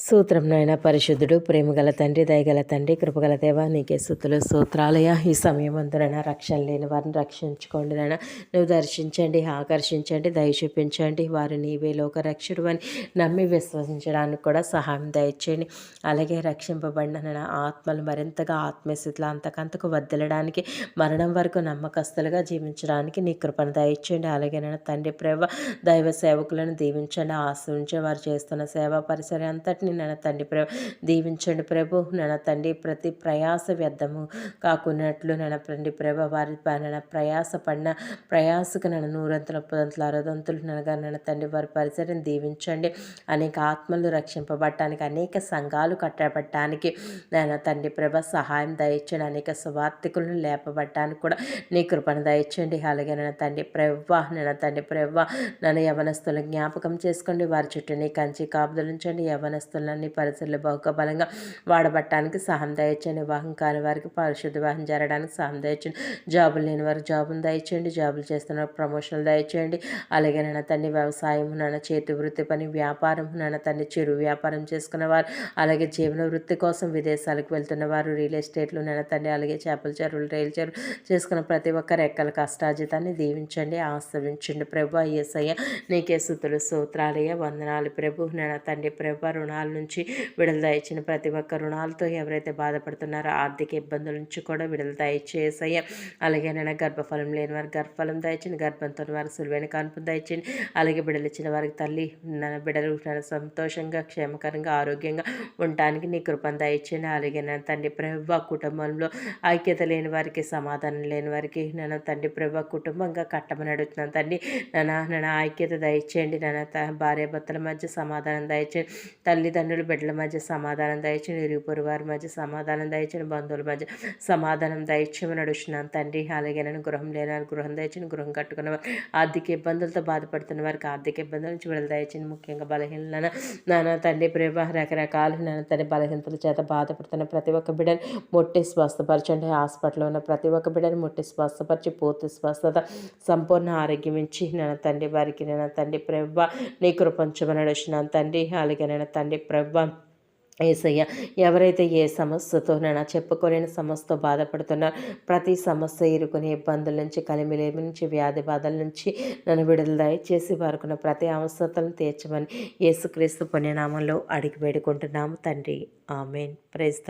సూత్రం నాయన పరిశుద్ధుడు ప్రేమగల తండ్రి దయగల తండ్రి కృపగల దేవ నీకే సుతులు సూత్రాలయ ఈ సమయం అందునైనా రక్షణ లేని వారిని రక్షించుకోండి నాయన. నువ్వు దర్శించండి ఆకర్షించండి దయ చూపించండి. వారు నీవే లోక రక్షుడు అని నమ్మి విశ్వసించడానికి కూడా సహాయం దయచేయండి. అలాగే రక్షింపబడిన నాయన ఆత్మలు మరింతగా ఆత్మస్థితిలో అంతకంతకు వదిలడానికి మరణం వరకు నమ్మకస్తులుగా జీవించడానికి నీ కృపను దయచేయండి. అలాగే నాయన తండ్రి ప్రేమ దైవ సేవకులను దీవించండి ఆశ్రయించి వారు చేస్తున్న సేవా పరిసరం అంతటిని నన్న తండ్రి ప్ర దీవించండి ప్రభు. నన్న తండ్రి ప్రతి ప్రయాస వ్యర్థము కాకున్నట్లు నన్న తండ్రి ప్రభ వారి నన్న ప్రయాస పడిన ప్రయాసకు నన్ను నూరంతుల పదంతులు అరదంతులు ననగా నన్న తండ్రి వారి పరిసరం దీవించండి. అనేక ఆత్మలు రక్షింపబడటానికి అనేక సంఘాలు కట్టబడటానికి నాయన తండ్రి ప్రభ సహాయం దయచండి అనేక సువార్థికులను లేపబడటానికి కూడా నీ కృపను దయచండి అలాగే నన్న తండ్రి ప్రవ్వ నన్న తండ్రి ప్రవ్వ నన్ను యవనస్తులు జ్ఞాపకం చేసుకోండి. వారి చుట్టూ నీ కంచి కాపుదలించండి వస్తువులన్నీ పరిసరాలు బహుక బలంగా వాడబట్టడానికి సహాయం దయచండి వివాహం కాని వారికి పరిశుద్ధ వివాహం జరగడానికి సహాయం దయచండి జాబులు లేని వారికి జాబులు దయచేయండి. జాబులు చేస్తున్న ప్రమోషన్లు దయచేయండి. అలాగే నన్న తండ్రి వ్యవసాయం నాన్న చేతి వృత్తి పని వ్యాపారం నాన్న తండ్రి చెరువు వ్యాపారం చేసుకున్నవారు అలాగే జీవన వృత్తి కోసం విదేశాలకు వెళ్తున్న వారు రియల్ ఎస్టేట్లు నాన్న తండ్రి అలాగే చేపల చెరువులు రైలు చెరువులు చేసుకున్న ప్రతి ఒక్కరు ఎక్కల కష్టాజితాన్ని దీవించండి ఆశ్రవించండి ప్రభు ఏసయ్య నీకే సుతులు సూత్రాలయ్య వందనాలు. ప్రభు నాన్న తండ్రి ప్రభు రుణాల నుంచి విడుదల దయచిన ప్రతి ఒక్క రుణాలతో ఎవరైతే బాధపడుతున్నారో ఆర్థిక ఇబ్బందుల నుంచి కూడా విడుదల దయచేసయ్య అలాగే నేను గర్భఫలం లేని వారికి గర్భఫలం దయచండి గర్భంతో వారికి సులువైన కాన్పు దయచింది అలాగే బిడ్డలు ఇచ్చిన వారికి తల్లి నా బిడ్డలు సంతోషంగా క్షేమకరంగా ఆరోగ్యంగా ఉండటానికి నీ కృపను దయచేయండి. అలాగే నా తండ్రి ప్రభు కుటుంబంలో ఐక్యత లేని వారికి సమాధానం లేని వారికి నన్ను తండ్రి ప్రభు కుటుంబంగా కట్టమని అడుగుతున్నాను తండ్రి. నన్న నన్న ఐక్యత దయచేయండి. నన్న భార్య భర్తల మధ్య సమాధానం దయచేయండి. తల్లి తల్లిదండ్రులు బిడ్డల మధ్య సమాధానం దయచేయండి ఇరుగుపొరు వారి మధ్య సమాధానం దయచేయండి బంధువుల మధ్య సమాధానం దయచేయమని నడుస్తున్నాను తండ్రి అలాగేనని గృహం లేని గృహం దయచేయండి గృహం కట్టుకున్న ఆర్థిక ఇబ్బందులతో బాధపడుతున్న వారికి ఆర్థిక ఇబ్బందుల నుంచి విడుదల దయచేయండి ముఖ్యంగా బలహీన నాన్న తండ్రి ప్రేమ రకరకాల నాన్న తండ్రి బలహీనతల చేత బాధపడుతున్న ప్రతి ఒక్క బిడ్డను మొట్టి స్వస్థపరచండి. హాస్పిటల్లో ఉన్న ప్రతి ఒక్క బిడ్డను మొట్టి స్వస్థపరిచి పూర్తి స్వస్థత సంపూర్ణ ఆరోగ్యం ఇచ్చి నాన్న తండ్రి వారికి నేను తండ్రి ప్రభ నీ కృపంచమని నడుస్తున్నాను తండ్రి అలాగే నేను తండ్రి ప్రభా ఏసయ్య ఎవరైతే ఏ సమస్యతోనైనా చెప్పుకోలేని సమస్యతో బాధపడుతున్నారు ప్రతి సమస్య ఇరుకునే ఇబ్బందుల నుంచి కలిమిలేమి నుంచి వ్యాధి బాధల నుంచి నన్ను విడుదల దయచేసి వారుకున్న ప్రతి అవసరతలను తీర్చమని యేసుక్రీస్తు పుణ్యనామంలో అడిగి వేడుకుంటున్నాము. తండ్రి ఆమెన్. ప్రైజ్